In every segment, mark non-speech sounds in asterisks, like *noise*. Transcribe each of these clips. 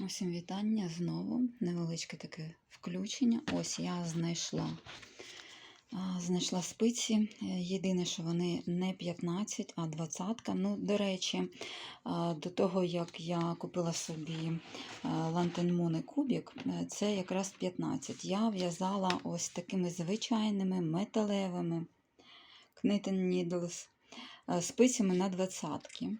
Усім вітання знову. Невеличке таке включення. Ось я знайшла. Знайшла спиці. Єдине, що вони не 15, а 20. Ну, до речі, до того, як я купила собі лантенмуни кубік, е, це якраз 15. Я в'язала ось такими звичайними металевими Knitting е, спицями на двадцятки. Е,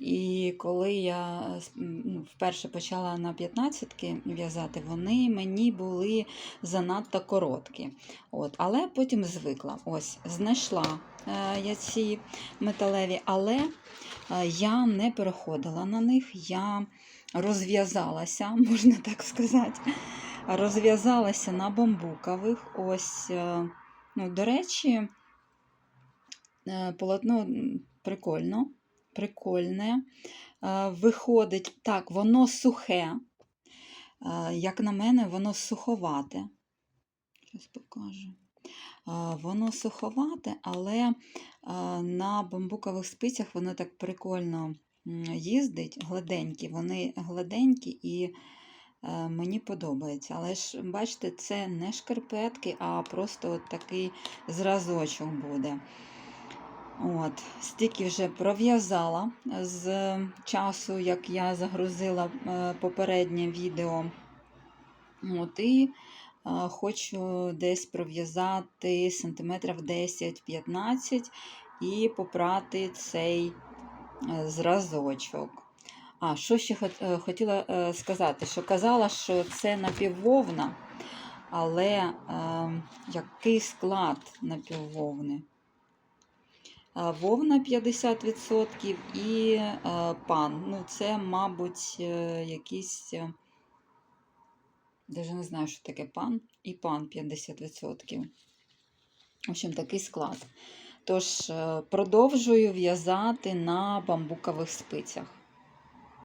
І коли я е, ну, вперше почала на 15 в'язати, вони мені були занадто короткі. От, але потім звикла. Ось, знайшла е, я ці металеві, але е, я не переходила на них, я розв'язалася, *laughs* можна так сказати. Розв'язалася на бамбукових. Ось, е, ну, до речі, е, полотно прикольно прикольне. Е, Виходить, так, воно сухе. Е, Як на мене, воно суховате. Зараз покажу. Е, Воно суховате, але на бамбукових спицях воно так прикольно їздить, гладенькі. Вони гладенькі і мені подобається. Але ж, бачите, це не шкарпетки, а просто от такий зразочок буде. От, стільки вже пров'язала з часу, як я загрузила е, попереднє відео. От, і е, хочу десь пров'язати сантиметрів 10-15 і попрати цей е, зразочок. А, що ще хотіла сказати, що казала, що це напіввовна, але е, який склад напіввовни? Е, Вовна 50% і е, пан. Ну, це, мабуть, якісь, е, Даже не знаю, що таке пан і пан 50%. В общем, такий склад. Тож, е, продовжую в'язати на бамбукових спицях.